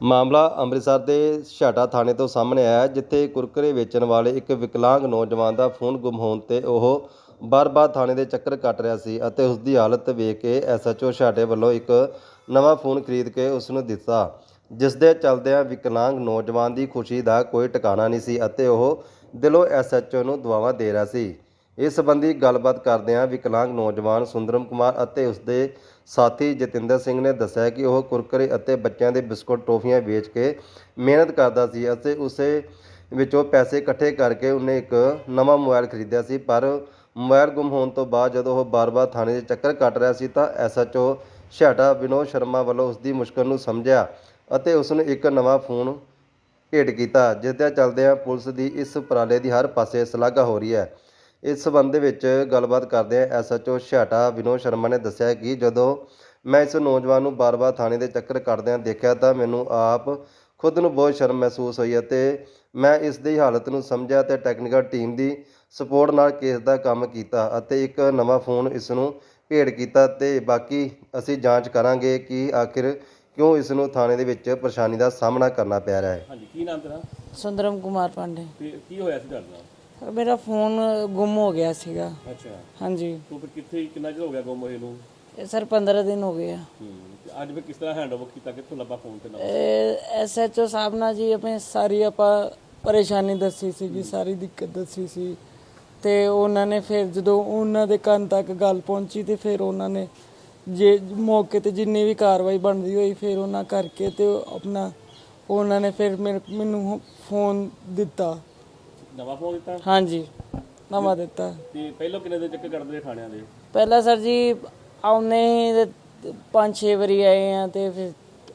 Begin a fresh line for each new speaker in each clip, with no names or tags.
ਮਾਮਲਾ ਅੰਮ੍ਰਿਤਸਰ ਦੇ ਛਾਟਾ ਥਾਣੇ ਤੋਂ ਸਾਹਮਣੇ ਆਇਆ ਹੈ, ਜਿੱਥੇ ਕੁਰਕਰੇ ਵੇਚਣ ਵਾਲੇ ਇੱਕ ਵਿਕਲਾਂਗ ਨੌਜਵਾਨ ਦਾ ਫੋਨ ਗੁੰਮ ਹੋਣ ਤੇ ਉਹ ਬਾਰ-ਬਾਰ ਥਾਣੇ ਦੇ ਚੱਕਰ ਕੱਟ ਰਿਹਾ ਸੀ ਅਤੇ ਉਸ ਦੀ ਹਾਲਤ ਵੇਖ ਕੇ ਐਸਐਚਓ ਛਾਟੇ ਵੱਲੋਂ ਇੱਕ ਨਵਾਂ ਫੋਨ ਖਰੀਦ ਕੇ ਉਸ ਨੂੰ ਦਿੱਤਾ ਜਿਸ ਦੇ ਚਲਦਿਆਂ ਵਿਕਲਾਂਗ ਨੌਜਵਾਨ ਦੀ ਖੁਸ਼ੀ ਦਾ ਕੋਈ ਟਿਕਾਣਾ ਨਹੀਂ ਸੀ ਅਤੇ ਉਹ ਦਿਲੋਂ ਐਸਐਚਓ ਨੂੰ ਦੁਆਵਾਂ ਦੇ ਰਿਹਾ ਸੀ। ਇਸ ਸੰਬੰਧੀ ਗੱਲਬਾਤ ਕਰਦਿਆਂ ਵਿਕਲਾਂਗ ਨੌਜਵਾਨ ਸੁੰਦਰਮ ਕੁਮਾਰ ਅਤੇ ਉਸਦੇ ਸਾਥੀ ਜਤਿੰਦਰ ਸਿੰਘ ਨੇ ਦੱਸਿਆ ਕਿ ਉਹ ਕੁਰਕਰੇ ਅਤੇ ਬੱਚਿਆਂ ਦੇ ਬਿਸਕੁਟ, ਟੋਫੀਆਂ ਵੇਚ ਕੇ ਮਿਹਨਤ ਕਰਦਾ ਸੀ ਅਤੇ ਉਸੇ ਵਿੱਚੋਂ ਪੈਸੇ ਇਕੱਠੇ ਕਰਕੇ ਉਹਨੇ ਇੱਕ ਨਵਾਂ ਮੋਬਾਈਲ ਖਰੀਦਿਆ ਸੀ। ਪਰ ਮੋਬਾਈਲ ਗੁੰਮ ਹੋਣ ਤੋਂ ਬਾਅਦ ਜਦੋਂ ਉਹ ਬਾਰ-ਬਾਰ ਥਾਣੇ ਦੇ ਚੱਕਰ ਕੱਟ ਰਿਹਾ ਸੀ ਤਾਂ ਐਸਐਚਓ ਛਾਟਾ ਵਿਨੋਦ ਸ਼ਰਮਾ ਵੱਲੋਂ ਉਸ ਦੀ ਮੁਸ਼ਕਲ ਨੂੰ ਸਮਝਿਆ ਅਤੇ ਉਸ ਨੂੰ ਇੱਕ ਨਵਾਂ ਫੋਨ ਭੇਟ ਕੀਤਾ, ਜਿਸ ਦੇ ਚੱਲਦਿਆਂ ਪੁਲਿਸ ਦੀ ਇਸ ਉਪਰਾਲੇ ਦੀ ਹਰ ਪਾਸੇ ਸ਼ਲਾਘਾ ਹੋ ਰਹੀ ਹੈ। ਇਸ ਸਬੰਧ ਦੇ ਵਿੱਚ ਗੱਲਬਾਤ ਕਰਦਿਆਂ ਐਸਐਚਓ ਛਾਟਾ ਵਿਨੋਦ ਸ਼ਰਮਾ ਨੇ ਦੱਸਿਆ ਕਿ ਜਦੋਂ ਮੈਂ ਇਸ ਨੌਜਵਾਨ ਨੂੰ ਬਾਰ-ਬਾਰ ਥਾਣੇ ਦੇ ਚੱਕਰ ਕੱਟਦਿਆਂ ਦੇਖਿਆ ਤਾਂ ਮੈਨੂੰ ਆਪ ਖੁਦ ਨੂੰ ਬਹੁਤ ਸ਼ਰਮ ਮਹਿਸੂਸ ਹੋਈ ਅਤੇ ਮੈਂ ਇਸ ਦੀ ਹਾਲਤ ਨੂੰ ਸਮਝਿਆ ਤੇ ਟੈਕਨੀਕਲ ਟੀਮ ਦੀ ਸਪੋਰਟ ਨਾਲ ਕੇਸ ਦਾ ਕੰਮ ਕੀਤਾ ਅਤੇ ਇੱਕ ਨਵਾਂ ਫੋਨ ਇਸ ਨੂੰ ਭੇਟ ਕੀਤਾ ਤੇ ਬਾਕੀ ਅਸੀਂ ਜਾਂਚ ਕਰਾਂਗੇ ਕਿ ਆਖਿਰ ਕਿਉਂ ਇਸ ਨੂੰ ਥਾਣੇ ਦੇ ਵਿੱਚ ਪਰੇਸ਼ਾਨੀ ਦਾ ਸਾਹਮਣਾ ਕਰਨਾ ਪੈ ਰਿਹਾ ਹੈ।
ਹਾਂਜੀ ਕੀ ਨਾਮ ਤੇਰਾ?
ਸੁੰਦਰਮ ਕੁਮਾਰ ਪਾਂਡੇ।
ਤੇ ਕੀ ਹੋਇਆ ਸੀ ਤੁਹਾਡੇ ਨਾਲ?
ਮੇਰਾ ਫੋਨ ਗੁੰਮ ਹੋ ਗਿਆ ਸੀਗਾ।
ਅੱਛਾ।
ਹਾਂਜੀ।
ਤੂੰ ਫਿਰ ਕਿੱਥੇ ਕਿੰਨਾ ਚਿਰ ਹੋ ਗਿਆ ਗੁੰਮ ਹੋਏ ਨੂੰ?
ਇਹ ਸਰ 15 ਦਿਨ ਹੋ ਗਏ ਆ।
ਹੂੰ ਤੇ ਅੱਜ ਵੀ ਕਿਸ ਤਰ੍ਹਾਂ ਹੈਂਡਓਵਰ ਕੀਤਾ? ਕਿੱਥੋਂ ਲੱਭਾ ਫੋਨ ਤੇ ਨੰਬਰ
ਐਸਐਚਓ ਸਾਹਿਬ ਨਾਲ ਜੀ ਆਪਣੀ ਸਾਰੀ ਆਪਾਂ ਪਰੇਸ਼ਾਨੀ ਦੱਸੀ ਸੀਗੀ ਸਾਰੀ ਦਿੱਕਤ ਦੱਸੀ ਸੀ। ਤੇ ਉਹਨਾਂ ਨੇ ਫਿਰ ਜਦੋਂ ਉਹਨਾਂ ਦੇ ਕੰਨ ਤੱਕ ਗੱਲ ਪਹੁੰਚੀ ਤੇ ਫਿਰ ਉਹਨਾਂ ਨੇ ਜੇ ਮੌਕੇ ਤੇ ਜਿੰਨੀ ਵੀ ਕਾਰਵਾਈ ਬਣਦੀ ਹੋਈ ਫਿਰ ਉਹਨਾਂ ਕਰਕੇ ਤੇ ਉਹ ਆਪਣਾ ਉਹਨਾਂ ਨੇ ਫਿਰ ਮੇਰੇ- ਮੈਨੂੰ ਫੋਨ ਦਿੱਤਾ।
ਨਵਾਂ ਫੋਨ ਦਿੱਤਾ?
ਹਾਂਜੀ। ਨਵਾਂ ਦਿੱਤਾ।
ਤੇ ਪਹਿਲਾਂ ਕਿੰਨੇ ਦਿਨ ਚੱਕਰ ਕੱਟਦੇ ਰਹੇ ਥਾਣਿਆਂ ਦੇ?
ਪਹਿਲਾਂ ਸਰ ਜੀ ਆਉਨੇ ਤੇ ਪੰਜ ਛੇ ਵਾਰੀ ਆਏ ਆ ਤੇ ਫਿਰ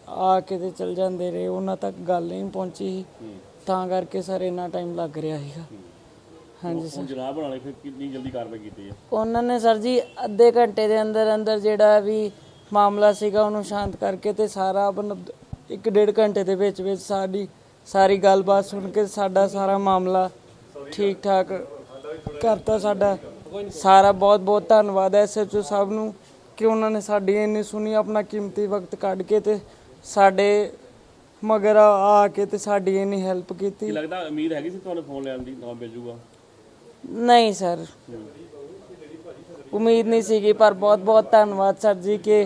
ਆ ਕੇ ਤੇ ਚਲ ਜਾਂਦੇ ਰਹੇ। ਉਹਨਾਂ ਤੱਕ ਗੱਲ ਨਹੀਂ ਪਹੁੰਚੀ। ਤਾਂ ਕਰਕੇ ਸਰ ਇੰਨਾ ਟਾਈਮ ਲੱਗ ਰਿਹਾ ਸੀਗਾ। ਹਾਂਜੀ ਸਰ।
ਜਨਾਬ ਬਣਾਣੇ ਫਿਰ ਕਿੰਨੀ ਜਲਦੀ ਕਾਰਵਾਈ ਕੀਤੀ ਹੈ?
ਉਹਨਾਂ ਨੇ ਸਰ ਜੀ ਅੱਧੇ ਘੰਟੇ ਦੇ ਅੰਦਰ ਅੰਦਰ ਜਿਹੜਾ ਵੀ ਮਾਮਲਾ ਸੀਗਾ ਉਹਨੂੰ ਸ਼ਾਂਤ ਕਰਕੇ ਤੇ ਸਾਰਾ ਇੱਕ ਡੇਢ ਘੰਟੇ ਦੇ ਵਿੱਚ ਵਿੱਚ ਸਾਡੀ ਸਾਰੀ ਗੱਲਬਾਤ ਸੁਣ ਕੇ ਸਾਡਾ ਸਾਰਾ ਮਾਮਲਾ ਠੀਕ ਠਾਕ ਕਰਤਾ ਸਾਡਾ ਸਾਰਾ ਬਹੁਤ ਬਹੁਤ ਧੰਨਵਾਦ ਹੈ ਐਸਐਚਓ ਸਾਹਿਬ ਨੂੰ ਕਿ ਉਹਨਾਂ ਨੇ ਸਾਡੀ ਇੰਨੀ ਸੁਣੀ ਆਪਣਾ ਕੀਮਤੀ ਵਕਤ ਕੱਢ ਕੇ ਤੇ ਸਾਡੇ ਮਗਰ ਆ ਕੇ ਤੇ ਸਾਡੀ ਇੰਨੀ ਹੈਲਪ ਕੀਤੀ।
ਲੱਗਦਾ ਉਮੀਦ ਹੈਗੀ ਸੀ ਤੁਹਾਨੂੰ ਫੋਨ ਲੈਣ ਦੀ ਨਵਾਂ ਮਿਲ ਜੂਗਾ
ਨਹੀਂ ਸਰ ਉਮੀਦ ਨਹੀਂ ਸੀਗੀ ਪਰ ਬਹੁਤ ਬਹੁਤ ਧੰਨਵਾਦ ਸਰ ਜੀ ਕਿ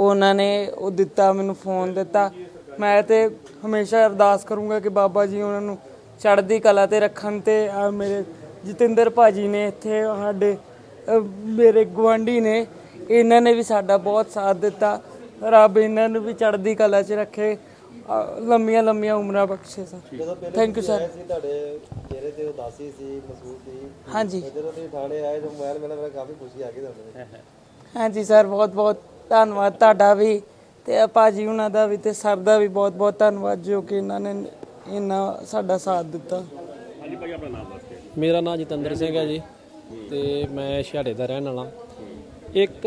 ਉਹਨਾਂ ਨੇ ਉਹ ਦਿੱਤਾ ਮੈਨੂੰ ਫੋਨ ਦਿੱਤਾ। ਮੈਂ ਤੇ ਹਮੇਸ਼ਾ ਅਰਦਾਸ ਕਰੂੰਗਾ ਕਿ ਬਾਬਾ ਜੀ ਉਹਨਾਂ ਨੂੰ ਚੜ੍ਹਦੀ ਕਲਾ ਤੇ ਰੱਖਣ ਤੇ ਆਹ ਮੇਰੇ ਜਤਿੰਦਰ ਭਾਜੀ ਨੇ ਇੱਥੇ ਸਾਡੇ ਅਹ, ਮੇਰੇ ਗਵਾਂਢੀ ਨੇ ਇਹਨਾਂ ਨੇ ਵੀ ਸਾਡਾ ਬਹੁਤ ਸਾਥ ਦਿੱਤਾ। ਰੱਬ ਇਹਨਾਂ ਨੂੰ ਵੀ ਚੜ੍ਹਦੀ ਕਲਾ 'ਚ ਰੱਖੇ। ਅਹ, ਲੰਮੀਆਂ ਲੰਮੀਆਂ ਉਮਰਾਂ ਬਖਸ਼ੇ ਸਰ। ਥੈਂਕ ਯੂ ਸਰ
ਸੀ ਤੁਹਾਡੇ ਚਿਹਰੇ ਤੇ ਉਦਾਸੀ ਸੀ ਮਹਿਸੂਸ ਸੀ।
ਹਾਂਜੀ।
ਜਦੋਂ ਤੁਸੀਂ ਥਾਣੇ ਆਏ ਜੋ ਮੋਬਾਈਲ ਮਿਲਿਆ ਮੇਰਾ ਕਾਫੀ ਖੁਸ਼ੀ ਆ ਗਈ ਤੁਹਾਨੂੰ।
ਹਾਂਜੀ ਸਰ ਬਹੁਤ ਬਹੁਤ ਧੰਨਵਾਦ ਤੁਹਾਡਾ ਵੀ ਤੇ ਭਾਜੀ ਉਹਨਾਂ ਦਾ ਵੀ ਤੇ ਸਰ ਦਾ ਵੀ ਬਹੁਤ ਬਹੁਤ ਧੰਨਵਾਦ ਜੋ ਕਿ ਇਹਨਾਂ ਨੇ ਇੰਨਾ ਸਾਡਾ ਸਾਥ ਦਿੱਤਾ।
ਹਾਂਜੀ ਭਾਈ ਆਪਣਾ ਨਾਮ ਦੱਸ ਕੇ
ਮੇਰਾ ਨਾਮ ਜਤਿੰਦਰ ਸਿੰਘ ਹੈ ਜੀ ਤੇ ਮੈਂ ਛਿਹਾੜੇ ਦਾ ਰਹਿਣ ਵਾਲਾ। ਇੱਕ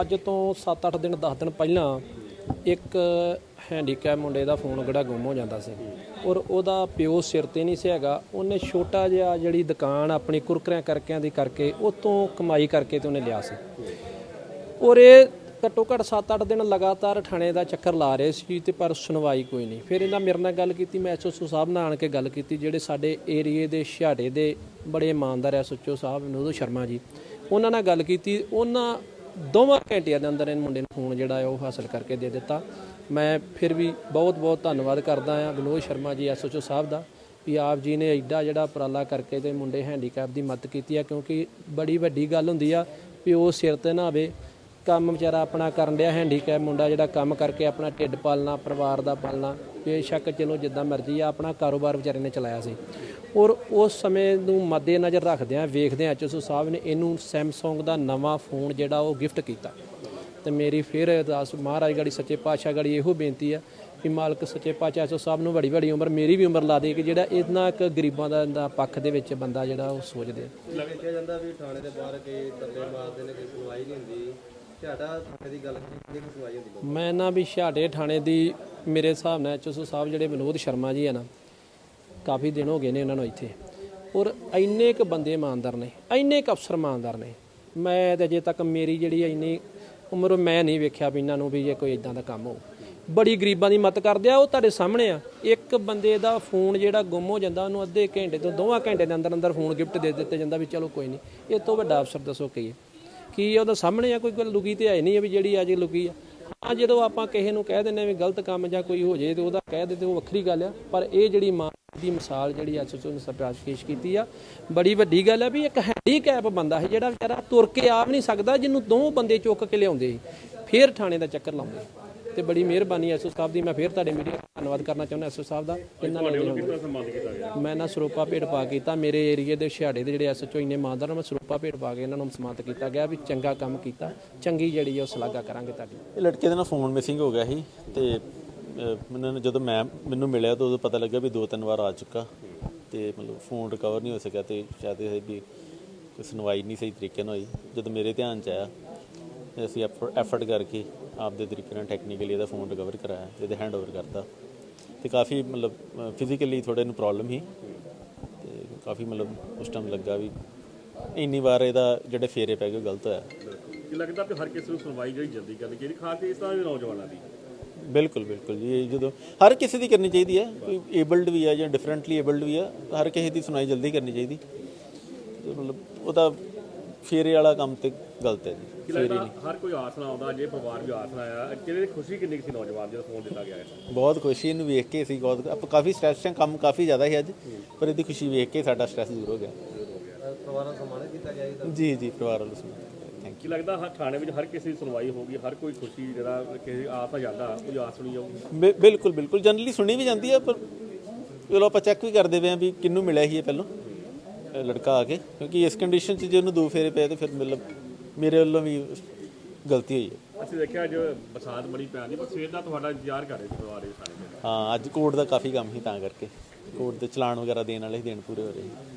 ਅੱਜ ਤੋਂ 7-8 ਦਿਨ 10 ਦਿਨ ਪਹਿਲਾਂ ਇੱਕ ਹੈਂਡੀਕੈਪ ਮੁੰਡੇ ਦਾ ਫੋਨ ਗੜਾ ਗੁੰਮ ਹੋ ਜਾਂਦਾ ਸੀ। ਔਰ ਉਹਦਾ ਪਿਓ ਸਿਰ ਤੇ ਨਹੀਂ ਸੀ ਹੈਗਾ। ਉਹਨੇ ਛੋਟਾ ਜਿਹਾ ਜਿਹੜੀ ਦੁਕਾਨ ਆਪਣੀ ਕੁਰਕਰਿਆਂ ਕਰਕਿਆਂ ਦੀ ਕਰਕੇ ਉਹ ਤੋਂ ਕਮਾਈ ਕਰਕੇ ਤੇ ਉਹਨੇ ਲਿਆ ਸੀ। ਔਰ ਇਹ ਘੱਟੋ ਘੱਟ 7-8 ਦਿਨ ਲਗਾਤਾਰ ਥਾਣੇ ਦਾ ਚੱਕਰ ਲਾ ਰਹੇ ਸੀ ਤੇ ਪਰ ਸੁਣਵਾਈ ਕੋਈ ਨਹੀਂ। ਫਿਰ ਇਹਨਾਂ ਮੇਰੇ ਨਾਲ ਗੱਲ ਕੀਤੀ, ਮੈਂ ਐਸਓਸੋ ਸਾਹਿਬ ਨਾਲ ਆਣ ਕੇ ਗੱਲ ਕੀਤੀ, ਜਿਹੜੇ ਸਾਡੇ ਏਰੀਏ ਦੇ ਛਾੜੇ ਦੇ ਬੜੇ ਇਮਾਨਦਾਰ ਐਸਓਚਓ ਸਾਹਿਬ ਵਿਨੋਦ ਸ਼ਰਮਾ ਜੀ, ਉਹਨਾਂ ਨਾਲ ਗੱਲ ਕੀਤੀ। ਉਹਨਾਂ ਦੋਵਾਂ ਘੰਟਿਆਂ ਦੇ ਅੰਦਰ ਇਹ ਮੁੰਡੇ ਨੂੰ ਫੋਨ ਜਿਹੜਾ ਉਹ ਹਾਸਲ ਕਰਕੇ ਦੇ ਦਿੱਤਾ। ਮੈਂ ਫਿਰ ਵੀ ਬਹੁਤ ਬਹੁਤ ਧੰਨਵਾਦ ਕਰਦਾ ਆ ਵਿਨੋਦ ਸ਼ਰਮਾ ਜੀ ਐਸਓਚਓ ਸਾਹਿਬ ਦਾ, ਵੀ ਆਪ ਜੀ ਨੇ ਐਡਾ ਜਿਹੜਾ ਉਪਰਾਲਾ ਕਰਕੇ ਤੇ ਮੁੰਡੇ ਹੈਂਡੀਕੈਪ ਦੀ ਮਦਦ ਕੀਤੀ ਆ, ਕਿਉਂਕਿ ਬੜੀ ਵੱਡੀ ਗੱਲ ਹੁੰਦੀ ਆ ਵੀ ਉਹ ਸਿਰ ਤੇ ਨਾ ਆਵੇ। ਕੰਮ ਵਿਚਾਰਾ ਆਪਣਾ ਕਰਨ ਡਿਆ ਹੈਂਡੀਕੈਪ ਮੁੰਡਾ ਜਿਹੜਾ ਕੰਮ ਕਰਕੇ ਆਪਣਾ ਢਿੱਡ ਪਾਲਣਾ, ਪਰਿਵਾਰ ਦਾ ਪਾਲਣਾ, ਬੇਸ਼ੱਕ ਚਲੋ ਜਿੱਦਾਂ ਮਰਜ਼ੀ ਆ, ਆਪਣਾ ਕਾਰੋਬਾਰ ਵਿਚਾਰੇ ਨੇ ਚਲਾਇਆ ਸੀ। ਔਰ ਉਸ ਸਮੇਂ ਨੂੰ ਮੱਦੇ ਨਜ਼ਰ ਰੱਖਦਿਆਂ, ਵੇਖਦਿਆਂ ਐਚਐਸਓ ਸਾਹਿਬ ਨੇ ਇਹਨੂੰ ਸੈਮਸੰਗ ਦਾ ਨਵਾਂ ਫੋਨ ਜਿਹੜਾ ਉਹ ਗਿਫਟ ਕੀਤਾ। ਤੇ ਮੇਰੀ ਫਿਰ ਅਰਦਾਸ ਮਹਾਰਾਜ ਗੜੀ ਸੱਚੇ ਪਾਤਸ਼ਾਹ ਗੜੀ ਇਹੋ ਬੇਨਤੀ ਆ ਕਿ ਮਾਲਕ ਸੱਚੇ ਪਾਤਸ਼ਾਹ ਐਚਓ ਸਾਹਿਬ ਨੂੰ ਬੜੀ ਵੱਡੀ ਉਮਰ, ਮੇਰੀ ਵੀ ਉਮਰ ਲਾ ਦੇ ਕਿ ਜਿਹੜਾ ਇਹਨਾਂ ਇੱਕ ਗਰੀਬਾਂ ਦਾ ਪੱਖ ਦੇ ਵਿੱਚ ਬੰਦਾ ਜਿਹੜਾ ਉਹ ਸੋਚਦੇ ਆ।
ਲੱਗਿਆ ਜਾਂਦਾ ਵੀ ਥਾਣੇ ਦੇ ਬਾਹਰ ਕੇ ਤਰਲੇ ਮਾਰਦੇ ਨੇ ਕੋਈ ਸੁਣਵਾਈ ਨਹੀਂ ਹੁੰਦੀ। ਝਾਟਾ ਥਾਣੇ ਦੀ ਗੱਲ ਕਿੰਨੀ ਕੁ ਸੁਣਵਾਈ ਹੁੰਦੀ
ਮੈਂ ਨਾ ਵੀ ਛਾੜੇ ਥਾਣੇ ਦੀ ਮੇਰੇ ਹਿਸਾਬ ਨਾਲ ਐਚਓਸੋ ਸਾਹਿਬ ਜਿਹੜੇ ਵਿਨੋਦ ਸ਼ਰਮਾ ਜੀ ਆ ਨਾ, ਕਾਫੀ ਦਿਨ ਹੋ ਗਏ ਨੇ ਉਹਨਾਂ ਨੂੰ ਇੱਥੇ। ਔਰ ਇੰਨੇ ਕ ਬੰਦੇ ਇਮਾਨਦਾਰ ਨੇ, ਇੰਨੇ ਕ ਅਫਸਰ ਇਮਾਨਦਾਰ ਨੇ। ਮੈਂ ਤੇ ਅਜੇ ਤੱਕ ਮੇਰੀ ਜਿਹੜੀ ਇੰਨੀ ਉਮਰ, ਮੈਂ ਨਹੀਂ ਵੇਖਿਆ ਵੀ ਇਹਨਾਂ ਨੂੰ ਵੀ ਜੇ ਕੋਈ ਇਦਾਂ ਦਾ ਕੰਮ ਹੋ ਬੜੀ ਗਰੀਬਾਂ ਦੀ ਮਦਦ ਕਰਦੇ ਆ, ਉਹ ਤੁਹਾਡੇ ਸਾਹਮਣੇ ਆ। ਇੱਕ ਬੰਦੇ ਦਾ ਫੋਨ ਜਿਹੜਾ ਗੁੰਮ ਹੋ ਜਾਂਦਾ, ਉਹਨੂੰ ਅੱਧੇ ਘੰਟੇ ਤੋਂ ਦੋਵਾਂ ਘੰਟੇ ਦੇ ਅੰਦਰ ਅੰਦਰ ਫੋਨ ਗਿਫਟ ਦੇ ਦਿੱਤੇ ਜਾਂਦਾ ਵੀ ਚਲੋ ਕੋਈ ਨਹੀਂ, ਇਹ ਤੋਂ ਵੱਡਾ ਅਫਸਰ ਦੱਸੋ ਕੀ ਹੈ। ਕੀ ਉਹਦਾ ਸਾਹਮਣੇ ਆ, ਕੋਈ ਗੱਲ ਲੁਕੀ ਤੇ ਹੈ ਨਹੀਂ ਆ ਵੀ ਜਿਹੜੀ ਅੱਜ ਲੁਕੀ ਆ। ਹਾਂ, ਜਦੋਂ ਆਪਾਂ ਕਿਸੇ ਨੂੰ ਕਹਿ ਦਿੰਦੇ ਆ ਵੀ ਗਲਤ ਕੰਮ ਜਾਂ ਕੋਈ ਹੋ ਜੇ ਤੇ ਉਹਦਾ ਕਹਿ ਦੇ ਤੇ ਉਹ ਵੱਖਰੀ ਗੱਲ ਆ, ਪਰ ਇਹ ਜਿਹੜੀ ਮਾਂ ਦੀ ਮਿਸਾਲ ਜਿਹੜੀ ਐਸਐਸਓ ਨੇ ਸਰਪ੍ਰਾਸ਼ ਪੇਸ਼ ਕੀਤੀ ਆ, ਬੜੀ ਵੱਡੀ ਗੱਲ ਆ ਵੀ ਇੱਕ ਹੈਂਡੀਕੈਪ ਬੰਦਾ ਹੈ ਜਿਹੜਾ ਵਿਚਾਰਾ ਤੁਰ ਕੇ ਆ ਨਹੀਂ ਸਕਦਾ, ਜਿਹਨੂੰ ਦੋ ਬੰਦੇ ਚੁੱਕ ਕੇ ਲਿਆਉਂਦੇ ਸੀ, ਫੇਰ ਥਾਣੇ ਦਾ ਚੱਕਰ ਲਾਉਂਦੇ ਤੇ ਬੜੀ ਮਿਹਰਬਾਨੀ ਐਸਓ ਸਾਹਿਬ ਦੀ। ਮੈਂ ਫੇਰ ਤੁਹਾਡੇ ਮੀਡੀਆ ਦਾ ਧੰਨਵਾਦ ਕਰਨਾ ਚਾਹੁੰਦਾ ਐਸਓ ਸਾਹਿਬ ਦਾ। ਇਹਨਾਂ ਨੇ ਮੈਂ ਨਾ ਸਰੂਪਾ ਭੇਟ ਪਾ ਕੀਤਾ। ਮੇਰੇ ਏਰੀਏ ਦੇ ਛਿਆੜੇ ਦੇ ਜਿਹੜੇ ਐਸਐਚਓ ਇੰਨੇ ਇਮਾਨਦਾਰ ਨੇ ਮੈਂ ਸਰੂਪਾ ਭੇਟ ਪਾ ਕੇ ਇਹਨਾਂ ਨੂੰ ਸਨਮਾਨਿਤ ਕੀਤਾ ਗਿਆ ਵੀ ਚੰਗਾ ਕੰਮ ਕੀਤਾ। ਚੰਗੀ ਜਿਹੜੀ ਆ ਉਹ ਸ਼ਲਾਘਾ ਕਰਾਂਗੇ ਤੁਹਾਡੀ।
ਇਹ ਲੜਕੇ ਦਾ ਨਾ ਫੋਨ ਮਿਸਿੰਗ ਹੋ ਗਿਆ ਸੀ ਤੇ ਮੈਨੂੰ ਜਦੋਂ ਮੈਂ ਮੈਨੂੰ ਮਿਲਿਆ ਤਾਂ ਉਦੋਂ ਪਤਾ ਲੱਗਾ ਵੀ ਦੋ ਤਿੰਨ ਵਾਰ ਆ ਚੁੱਕਾ। ਤੇ ਮਤਲਬ ਫੋਨ ਰਿਕਵਰ ਨਹੀਂ ਹੋ ਸਕਿਆ ਤੇ ਸ਼ਾਇਦ ਇਹ ਵੀ ਕੋਈ ਸੁਣਵਾਈ ਨਹੀਂ ਸਹੀ ਤਰੀਕੇ ਨਾਲ ਹੋਈ। ਜਦੋਂ ਮੇਰੇ ਧਿਆਨ ਚ ਆਇਆ ਅਸੀਂ ਐਫਰਟ ਕਰਕੇ ਆਪਦੇ ਤਰੀਕੇ ਨਾਲ ਟੈਕਨੀਕਲੀ ਇਹਦਾ ਫੋਨ ਰਿਕਵਰ ਕਰਾਇਆ ਤੇ ਇਹਦੇ ਹੈਂਡਓਵਰ ਕਰਤਾ। ਤੇ ਕਾਫੀ ਮਤਲਬ ਫਿਜ਼ੀਕਲੀ ਥੋੜੇ ਨੂੰ ਪ੍ਰੋਬਲਮ ਸੀ। ਤੇ ਕਾਫੀ ਮਤਲਬ ਉਸ ਟਾਈਮ ਲੱਗਾ ਵੀ ਇੰਨੀ ਵਾਰ ਇਹਦਾ ਜਿਹੜੇ ਫੇਰੇ ਪੈ ਗਏ ਗਲਤ ਹੋਇਆ।
ਕਿ ਲੱਗਦਾ ਕਿ ਹਰ ਕਿਸੇ ਨੂੰ ਸੁਣਵਾਈ ਜਿਹੜੀ ਜਲਦੀ ਕਰਨੀ ਚਾਹੀਦੀ ਖਾਸ ਕਰਕੇ ਇਸ ਤਰ੍ਹਾਂ ਦੇ ਨੌਜਵਾਨਾਂ ਦੀ।
ਬਿਲਕੁਲ ਬਿਲਕੁਲ ਜੀ ਇਹ ਜਦੋਂ ਹਰ ਕਿਸੇ ਦੀ ਕਰਨੀ ਚਾਹੀਦੀ ਹੈ ਕੋਈ ਏਬਲਡ ਵੀ ਹੈ ਜਾਂ ਡਿਫਰੈਂਟਲੀ ਏਬਲਡ ਵੀ ਹੈ ਹਰ ਕਿਸੇ ਦੀ ਸੁਣਾਈ ਜਲਦੀ ਕਰਨੀ ਚਾਹੀਦੀ। ਮਤਲਬ ਉਹਦਾ ਫੇਰੇ ਵਾਲਾ ਕੰਮ ਤੇ ਗਲਤ ਹੈ ਜੀ
ਕਿ ਲੱਗਦਾ ਹਰ ਕੋਈ ਆਸ ਨਾਲ ਆਉਂਦਾ ਜੇ ਪਰਿਵਾਰ ਵੀ ਆਸ ਨਾਲ ਆਇਆ। ਕਿਹਦੇ ਖੁਸ਼ੀ ਕਿੰਨੀ ਕੁ ਸੀ ਨੌਜਵਾਨ ਜਦੋਂ ਫੋਨ ਦਿੱਤਾ ਗਿਆ ਹੈ
ਬਹੁਤ ਖੁਸ਼ੀ ਇਹਨੂੰ ਵੇਖ ਕੇ ਅਸੀਂ ਬਹੁਤ ਆਪਾਂ ਕਾਫੀ ਸਟ੍ਰੈਸ ਹੈ ਕੰਮ ਕਾਫੀ ਜ਼ਿਆਦਾ ਸੀ ਅੱਜ ਪਰ ਇਹਦੀ ਖੁਸ਼ੀ ਵੇਖ ਕੇ ਸਾਡਾ ਸਟ੍ਰੈਸ ਦੂਰ ਹੋ ਗਿਆ। ਪਰਿਵਾਰ ਨੂੰ ਸਨਮਾਨਿਤ ਕੀਤਾ ਜਾਏਗਾ ਜੀ। ਜੀ ਪਰਿਵਾਰ ਨੂੰ ਸਨਮਾਨਿਤ ਥੈਂਕ
ਕਿ ਲੱਗਦਾ ਹਰ ਥਾਣੇ ਵਿੱਚ ਹਰ ਕਿਸੇ ਦੀ ਸੁਣਵਾਈ ਹੋਊਗੀ ਹਰ ਕੋਈ ਖੁਸ਼ੀ ਜਿਹੜਾ ਕਿਸੇ ਆਸ ਆ ਜਾਂਦਾ ਉਹ ਆਸ ਸੁਣੀ ਜਾਊਗੀ?
ਯੂ ਬਿ- ਬਿਲਕੁਲ ਬਿਲਕੁਲ। ਜਨਰਲੀ ਸੁਣੀ ਵੀ ਜਾਂਦੀ ਹੈ ਪਰ ਚਲੋ ਆਪਾਂ ਚੈੱਕ ਵੀ ਕਰਦੇ ਪਏ ਹਾਂ ਵੀ ਕਿਹਨੂੰ ਮਿਲਿਆ ਸੀ ਇਹ ਪਹਿਲਾਂ। ਲੜਕਾ ਆ ਕੇ ਕਿਉਂਕਿ ਇਸ ਕੰਡੀਸ਼ਨ 'ਚ ਜੇ ਉਹਨੂੰ ਦੋ ਫੇਰੇ ਪਏ ਤੇ ਫਿਰ ਮਤਲਬ ਮੇਰੇ ਵੱਲੋਂ ਵੀ ਗਲਤੀ ਹੋਈ ਹੈ।
ਅਸੀਂ ਦੇਖਿਆ ਅੱਜ ਬਰਸਾਤ ਬੜੀ ਪੈਂਦੀ ਪਰ ਸਵੇਰ ਦਾ ਤੁਹਾਡਾ ਇੰਤਜ਼ਾਰ ਕਰ ਰਹੇ ਸੀ ਪਰਿਵਾਰ ਦੇ ਦੇ
ਹਾਂ ਅੱਜ ਕੋਰਟ ਦਾ ਕਾਫੀ ਕੰਮ ਸੀ ਤਾਂ ਕਰਕੇ। ਕੋਰਟ ਦੇ ਚਲਾਨ ਵਗੈਰਾ ਦੇਣ ਵਾਲੇ ਸੀ, ਦਿਨ ਪੂਰੇ ਹੋ ਰਹੇ ਸੀ।